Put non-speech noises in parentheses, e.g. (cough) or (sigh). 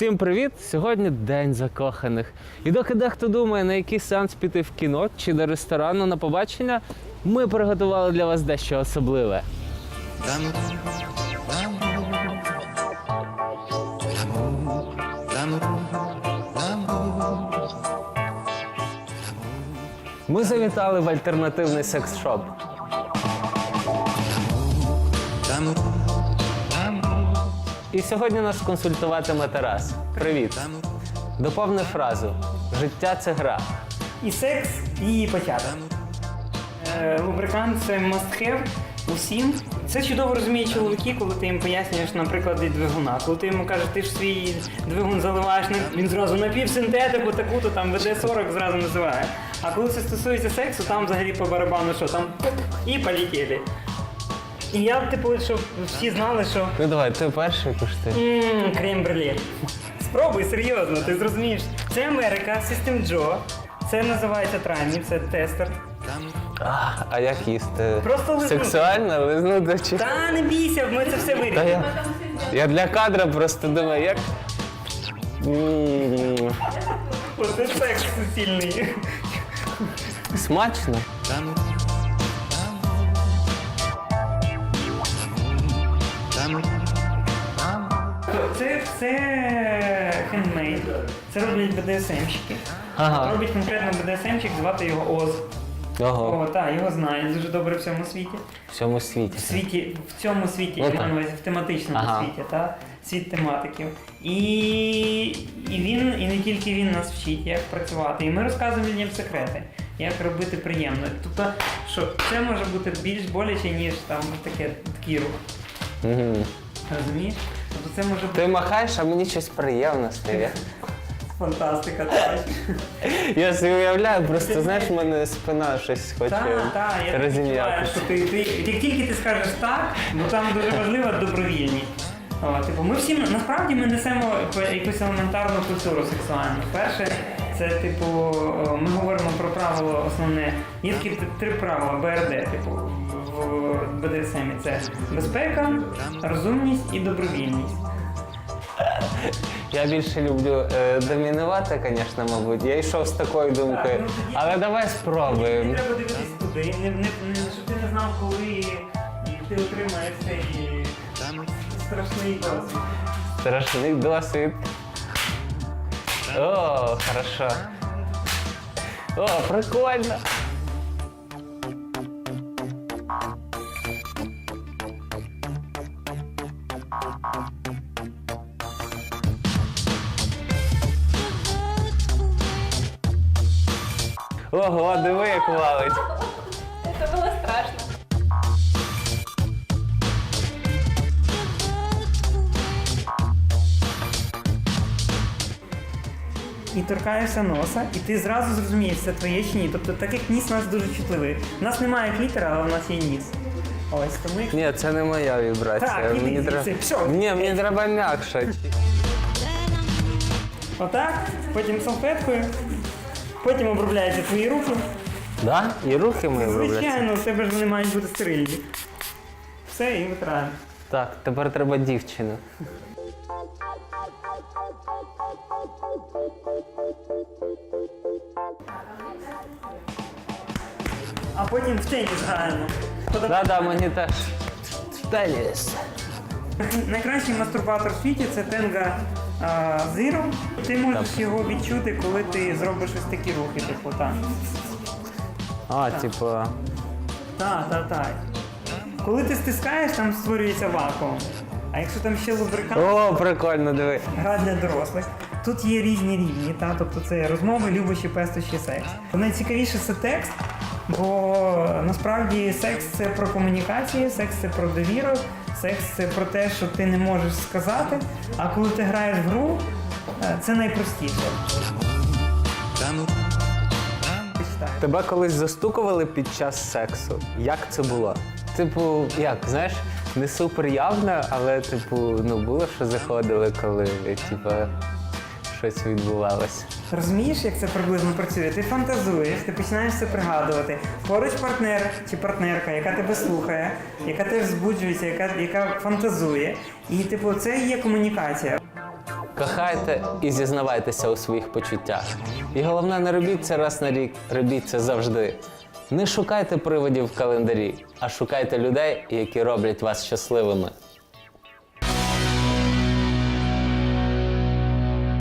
Всім привіт! Сьогодні день закоханих. І доки дехто думає, на який сеанс піти в кіно чи до ресторану на побачення, ми приготували для вас дещо особливе. Ми завітали в альтернативний секс-шоп. І сьогодні нас консультуватиме Тарас. Привіт! Доповни фразу: життя це гра. І секс, і початок. Е, Лубрикант це must have усім. Це чудово розуміють чоловіки, коли ти їм пояснюєш, наприклад, двигуна. Коли ти йому кажеш, ти ж свій двигун заливаєш, він зразу напівсинтетику, таку-то там ВД-40 зразу називає. А коли це стосується сексу, там взагалі по барабану, що там і полетіли. І я, типу, щоб всі знали, що Ну давай, ти перший куштуй. Ммм, крем брюле. Спробуй, серйозно, ти зрозумієш. Це Америка, System Joe. Це називається Трамі, це тестер. А, а як їсти? Просто лизнути. Сексуально лизнути чи? Та не бійся, ми це все Та вирішимо. я, я для кадра просто думаю, як. М, Оце секс суцільний. Смачно. Це все хендмейд. Це роблять БДСМщики. Ага. Робить конкретно БДСМщик, звати його Оз. Ого. О, так, його знають дуже добре в цьому світі. В всьому світі. В світі, в цьому світі, Ну, я так. на увазі, в тематичному Ага. світі, та? світ тематиків. І, і він, і не тільки він нас вчить, як працювати. І ми розказуємо людям секрети, як робити приємно. Тобто, що це може бути більш боляче, ніж там таке, такий рух. Мгм. Розумієш? Тобто це може бути Ти махаєш, а мені щось приємно стає. фантастика. Так, (laughs) Я собі уявляю, просто знаєш, в мене спина щось хоче так, так, я так відчуваю, розім'ятися. що ти, ти, як тільки ти скажеш так, бо там дуже важлива добровільність. О, типу, ми всі насправді ми несемо якусь елементарну культуру сексуальну. Перше, це типу, ми говоримо про правило основне. Є такі три правила БРД, типу, в БДСМі. Це безпека, розумність і добровільність. Я більше люблю е, домінувати, звісно, мабуть. Я йшов з такою думкою. ну, тоді- Але давай спробуємо. треба дивитись туди, не, не, не, щоб ти не знав, коли ти отримаєш цей страшний досвід. Страшний досвід. О, хорошо. О, прикольно. Ого, диви, як валить. Это было страшно. І торкаєшся носа, і ти зразу зрозумієш, це твоє чи ні. Тобто, так як ніс у нас дуже чутливий. У нас немає клітера, але у нас є ніс. Ось тому якщо Ні, це не моя вібрація. Так, іди мені треба... всьо. Ні, мені треба м'якше. отак, потім салфеткою, потім обробляються твої руки. Да? І рухи мої вибрати. Звичайно, у тебе ж вони мають бути стерильні. Все, і витираємо. Так, тепер треба дівчину. А потім в теніс граємо. Подав- Да-да, мені теж. Теніс. Найкращий мастурбатор в світі це Tenga а, Zero. Ти можеш його відчути, коли ти зробиш ось такі рухи, типу так. А, типу. Так, так, так. Коли ти стискаєш, там створюється вакуум. А якщо там ще лубрикант, О, прикольно, диви. гра для дорослих. Тут є різні рівні, та? тобто це розмови, любощі, пестощі, секс. Найцікавіше це текст, бо насправді секс це про комунікацію, секс це про довіру, секс це про те, що ти не можеш сказати. А коли ти граєш в гру, е, це найпростіше. Тебе колись застукували під час сексу. Як це було? Типу, як, знаєш, не супер явно, але типу, ну було, що заходили, коли типу, щось відбувалося. Розумієш, як це приблизно працює? Ти фантазуєш, ти починаєш це пригадувати. Поруч партнер чи партнерка, яка тебе слухає, яка теж збуджується, яка, яка фантазує. І типу, це є комунікація. Кохайте і зізнавайтеся у своїх почуттях. І головне, не робіть це раз на рік, робіть це завжди. Не шукайте приводів в календарі, а шукайте людей, які роблять вас щасливими.